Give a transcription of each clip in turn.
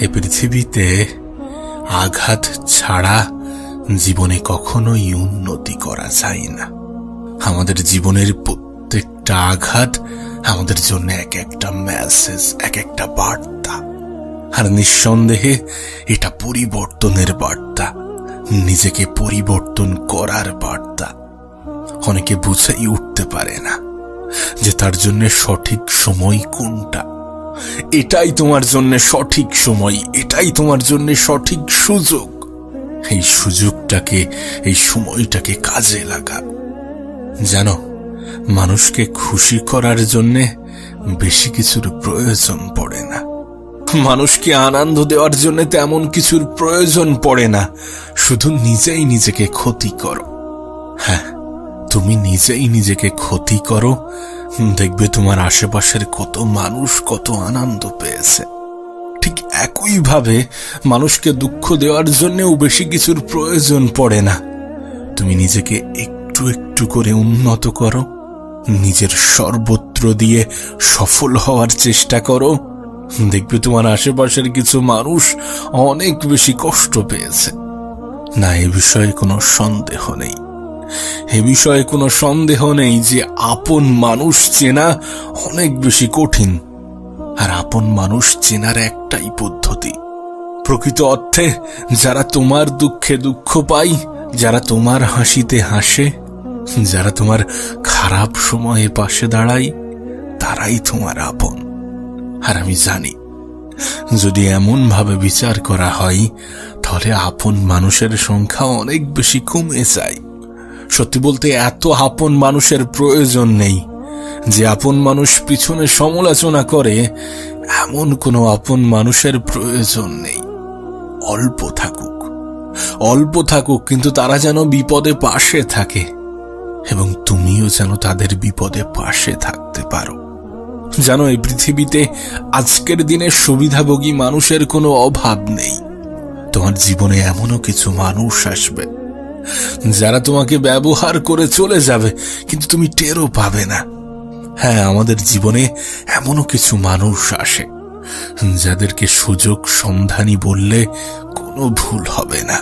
এ পৃথিবীতে আঘাত ছাড়া জীবনে কখনোই উন্নতি করা যায় না। আমাদের জীবনের প্রত্যেকটা আঘাত আমাদের জন্য এক একটা মেসেজ এক একটা বার্তা। আর নিঃসন্দেহে এটা পরিবর্তনের বার্তা, নিজেকে পরিবর্তন করার বার্তা। অনেকে বুঝেই উঠতে পারে না যে তার জন্য সঠিক সময় কোনটা। এটাই তোমার জন্য সঠিক সময়, এটাই তোমার জন্য সঠিক সুযোগ। এই সুযোগটাকে, এই সময়টাকে কাজে লাগা। জানো, মানুষকে খুশি করার জন্যে বেশি কিছুর প্রয়োজন পড়ে না। মানুষকে আনন্দ দেওয়ার জন্য তেমন কিছুর প্রয়োজন পড়ে না। শুধু নিজেই নিজেকে ক্ষতি করো। হ্যাঁ তুমি নিজেই নিজেকে ক্ষতি করো। দেখবে তোমার আশেপাশের কত মানুষ কত আনন্দ পেয়েছে। ঠিক একইভাবে মানুষকে দুঃখ দেওয়ার জন্যও বেশি কিছুর প্রয়োজন পড়ে না। তুমি নিজেকে একটু একটু করে উন্নত করো। নিজের সর্বত্র দিয়ে সফল হওয়ার চেষ্টা করো। দেখবে তোমার আশেপাশের কিছু মানুষ অনেক বেশি কষ্ট পেয়েছে। না, এ বিষয়ে কোনো সন্দেহ নেই। এ বিষয়ে কোনো সন্দেহ নেই যে আপন মানুষ চেনা অনেক বেশি কঠিন। আর আপন মানুষ চেনার একটাই পদ্ধতি। প্রকৃত অর্থে যারা তোমার দুঃখে দুঃখ পাই যারা তোমার হাসিতে হাসে, যারা তোমার খারাপ সময়ে পাশে দাঁড়ায়, তারাই তোমার আপন। আর আমি জানি, যদি এমন ভাবে বিচার করা হয়, তাহলে আপন মানুষের সংখ্যা অনেক বেশি কমে যায়। সত্যি বলতে এত আপন মানুষের প্রয়োজন নেই। যে আপন মানুষ পিছনে সমালোচনা করে, এমন কোনো আপন মানুষের প্রয়োজন নেই। অল্প থাকুক। অল্প থাকুক, কিন্তু তারা যেন বিপদে পাশে থাকে। এবং তুমিও যেন তাদের বিপদে পাশে থাকতে পারো। জানো এই পৃথিবীতে আজকের দিনে সুবিধাভোগী মানুষের কোনো অভাব নেই। তোমার জীবনে এমনও কিছু মানুষ আসবে। যারা তোমাকে ব্যবহার করে চলে যাবে, কিন্তু তুমি টেরও পাবে না। হ্যাঁ আমাদের জীবনে এমনও কিছু মানুষ আসে, যাদেরকে সুযোগ সন্ধানী বললে কোনো ভুল হবে না।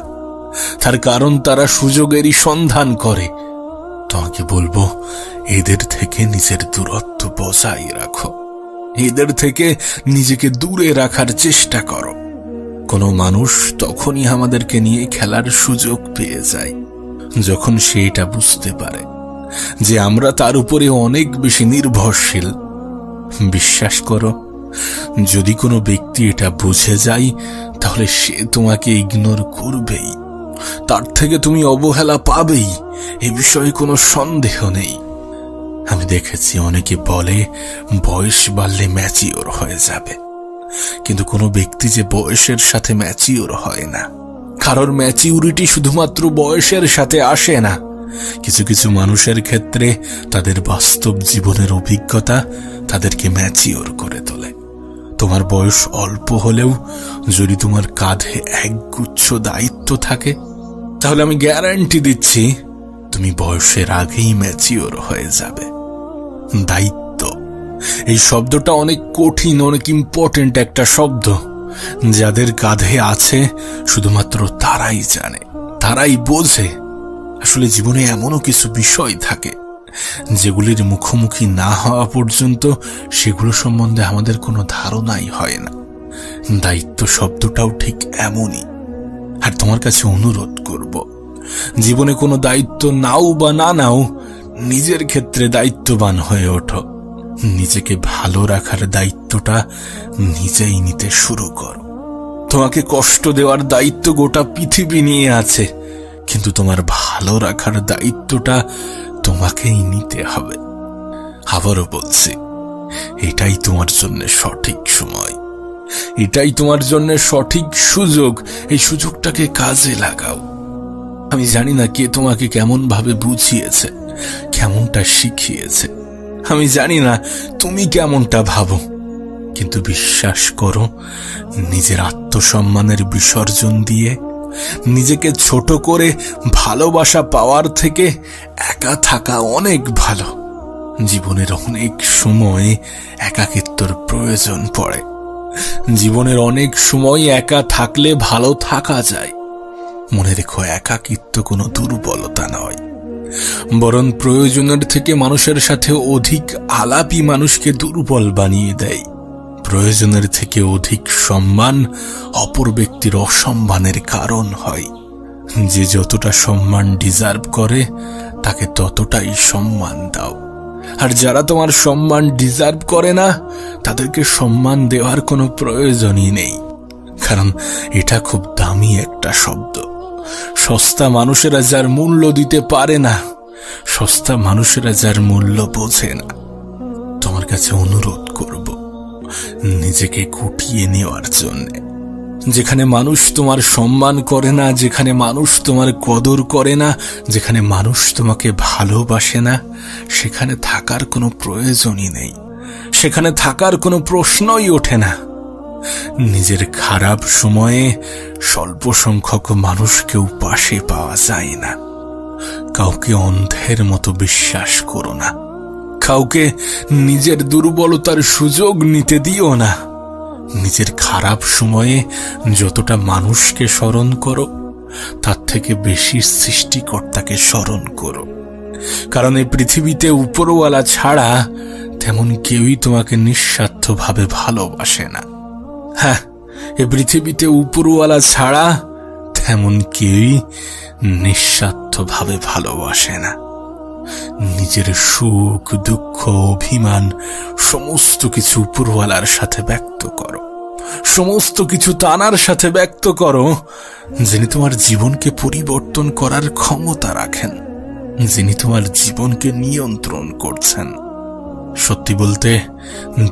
তার কারণ তারা সুযোগেরই সন্ধান করে। তোমাকে বলব, এদের থেকে নিজের দূরত্ব বজায় রাখো। এদের থেকে নিজেকে দূরে রাখার চেষ্টা করো। কোনো মানুষ তখনই আমাদেরকে নিয়ে খেলার সুযোগ পেয়ে যায়, যখন সে এটা বুঝতে পারে যে আমরা তার উপরে অনেক বেশি নির্ভরশীল। বিশ্বাস করো, যদি কোনো ব্যক্তি এটা বুঝে যায়, তাহলে সে তোমাকে ইগনোর করবেই। তার থেকে তুমি অবহেলা পাবেই, এ বিষয়ে কোনো সন্দেহ নেই। আমি দেখেছি অনেকে বলে, বয়স বাড়লে ম্যাচিওর হয়ে যাবে। কিন্তু কোনো ব্যক্তি যে বয়সের সাথে ম্যাচিওর হয় না। কারোর ম্যাচিউরিটি শুধুমাত্র বয়সের সাথে আসে না। কিছু কিছু মানুষের ক্ষেত্রে তাদের বাস্তব জীবনের অভিজ্ঞতা তাদেরকে ম্যাচিওর করে তোলে। তোমার বয়স অল্প হলেও যদি তোমার কাঁধে একগুচ্ছ দায়িত্ব থাকে, তাহলে আমি গ্যারান্টি দিচ্ছি, তুমি বয়সের আগেই ম্যাচিওর হয়ে যাবে। দায়িত্ব এই শব্দটা অনেক কঠিন, অনেক ইম্পর্টেন্ট একটা শব্দ। যাদের কাঁধে আছে, শুধুমাত্র তারাই জানে, তারাই বোঝে। আসলে জীবনে এমনও কিছু বিষয় থাকে, যেগুলির মুখোমুখি না হওয়া পর্যন্ত সেগুলো সম্বন্ধে আমাদের কোনো ধারণাই হয় না। দায়িত্ব শব্দটাও ঠিক এমনই। আর তোমার কাছে অনুরোধ করব, জীবনে কোনো দায়িত্ব নাও বা না নাও, নিজের ক্ষেত্রে দায়িত্ববান হয়ে ওঠো। নিজেকে ভালো রাখার দায়িত্বটা নিজেই নিতে শুরু করো। তোমাকে কষ্ট দেওয়ার দায়িত্ব গোটা পৃথিবী নিয়ে আছে, কিন্তু তোমার ভালো রাখার দায়িত্বটা তোমাকেই নিতে হবে। আবারও বলছি, এটাই তোমার জন্য সঠিক সময়। এটাই তোমার জন্য সঠিক সুযোগ। এই সুযোগটাকে কাজে লাগাও। আমি জানি না কে তোমাকে কেমন ভাবে বুঝিয়েছে, কেমনটা শিখিয়েছে। আমি জানি না তুমি কেমনটা ভাবো। কিন্তু বিশ্বাস করো, নিজের আত্মসম্মানের বিসর্জন দিয়ে, নিজেকে ছোট করে ভালোবাসা পাওয়ার থেকে একা থাকা অনেক ভালো। জীবনের অনেক সময় একাকিত্বর প্রয়োজন পড়ে। জীবনের অনেক সময় একা থাকলে ভালো থাকা যায়। মনে রেখো, একাকিত্ব কোনো দুর্বলতা নয়। বরং প্রয়োজনের থেকে মানুষের সাথে অধিক আলাপই মানুষকে দুর্বল বানিয়ে দেয়। প্রয়োজনের থেকে অধিক সম্মান অপর ব্যক্তির অসম্মানের কারণ হয়। যে যতটা সম্মান ডিজার্ভ করে, তাকে ততটাই সম্মান দাও। আর যারা তোমার সম্মান ডিজার্ভ করে না, তাদেরকে সম্মান দেওয়ার কোনো প্রয়োজনই নেই। কারণ এটা খুব দামি একটা শব্দ। সস্তা মানুষেরা যার মূল্য দিতে পারে না, সস্তা মানুষেরা যার মূল্য বোঝে না। তোমার কাছে অনুরোধ করব, নিজেকে কুটিয়ে নেওয়ার জন্যে। যেখানে মানুষ তোমার সম্মান করে না, যেখানে মানুষ তোমার কদর করে না, যেখানে মানুষ তোমাকে ভালোবাসে না, সেখানে থাকার কোনো প্রয়োজনই নেই। সেখানে থাকার কোনো প্রশ্নই ওঠে না। নিজের খারাপ সময়ে স্বল্প সংখ্যক মানুষকেও পাশে পাওয়া যায় না। কাউকে অন্ধের মতো বিশ্বাস করো না। কাউকে নিজের দুর্বলতার সুযোগ নিতে দিও না। নিজের খারাপ সময়ে যতটা মানুষকে স্মরণ করো, তার থেকে বেশি সৃষ্টিকর্তাকে স্মরণ করো। কারণ এই পৃথিবীতে উপরওয়ালা ছাড়া তেমন কেউই তোমাকে নিঃস্বার্থভাবে ভালোবাসে না। হ্যাঁ এ পৃথিবীতে উপরওয়ালা ছাড়া তেমন কেউই নিঃস্বার্থভাবে ভালোবাসে না। নিজের সুখ, দুঃখ, অভিমান সমস্ত কিছু উপরওয়ালার সাথে ব্যক্ত করো। সমস্ত কিছু তানার সাথে ব্যক্ত করো, যিনি তোমার জীবনকে পরিবর্তন করার ক্ষমতা রাখেন, যিনি তোমার জীবনকে নিয়ন্ত্রণ করছেন। সত্যি বলতে,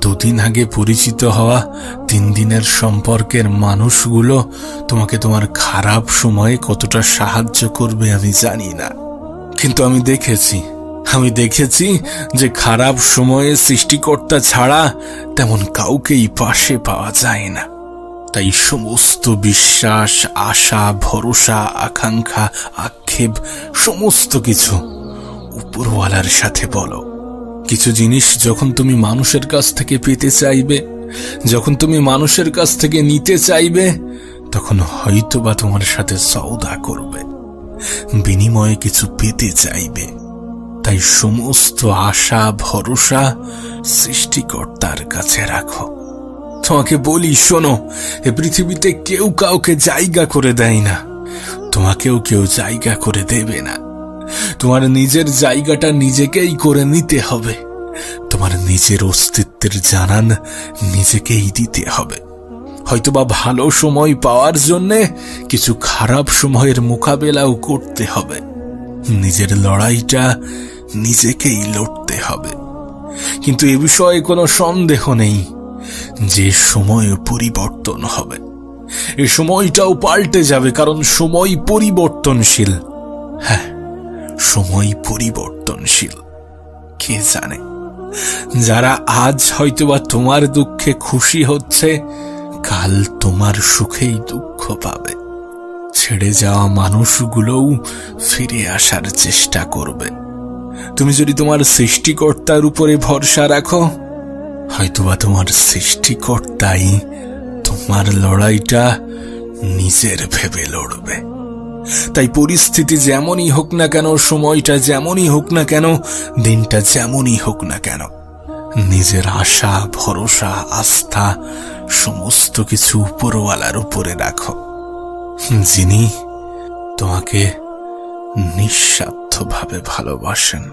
দুদিন আগে পরিচিত হওয়া তিন দিনের সম্পর্কের মানুষগুলো তোমাকে তোমার খারাপ সময়ে কতটা সাহায্য করবে আমি জানি না। কিন্তু আমি দেখেছি আমি দেখেছি যে খারাপ সময়ে সৃষ্টিকর্তা ছাড়া তেমন কাউকেই পাশে পাওয়া যায় না। তাই সমস্ত বিশ্বাস, আশা, ভরসা, আকাঙ্ক্ষা, আক্ষেপ, সমস্ত কিছু উপরওয়ালার সাথে বলো। কিছু জিনিস যখন তুমি মানুষের কাছ থেকে পেতে চাইবে, যখন তুমি মানুষের কাছ থেকে নিতে চাইবে, তখন হয়তো বা তোমার সাথে সৌদা করবে, বিনিময়ে কিছু পেতে চাইবে। তাই সমস্ত আশা, ভরসা সৃষ্টিকর্তার কাছে রাখো। তোমাকে বলি, শোনো, এ পৃথিবীতে কেউ কাউকে জায়গা করে দেয় না। তোমাকেও কেউ জায়গা করে দেবে না। তোমার নিজের জায়গাটা নিজেকেই করে নিতে হবে। তোমার নিজের অস্তিত্বের জানান নিজেকেই দিতে হবে। হয়তোবা ভালো সময় পাওয়ার জন্যে কিছু খারাপ সময়ের মোকাবেলাও করতে হবে। নিজের লড়াইটা নিজেকেই লড়তে হবে। কিন্তু এ বিষয়ে কোনো সন্দেহ নেই যে সময় পরিবর্তন হবে। এ সময়টাও পাল্টে যাবে কারণ সময় পরিবর্তনশীল। হ্যাঁ সময় পরিবর্তনশীল। কে জানে? যারা আজ হয়তোবা তোমার দুঃখে খুশি হচ্ছে, কাল তোমার সুখেই দুঃখ পাবে। ছেড়ে যাওয়া মানুষগুলোও ফিরে আসার চেষ্টা করবে। তুমি যদি তোমার সৃষ্টিকর্তার উপরে ভরসা রাখো, হয়তোবা তোমার সৃষ্টিকর্তাই তোমার লড়াইটা নিজের ভেবে লড়বে। তাই পরিস্থিতি যেমনই হোক না কেন, সময়টা যেমনই হোক না কেন, দিনটা যেমনই হোক না কেন। নিজের আশা, ভরসা, আস্থা, সমস্ত কিছু উপরওয়ালার উপরে রাখো। যিনি তোমাকে নিঃস্বার্থভাবে ভালোবাসেন।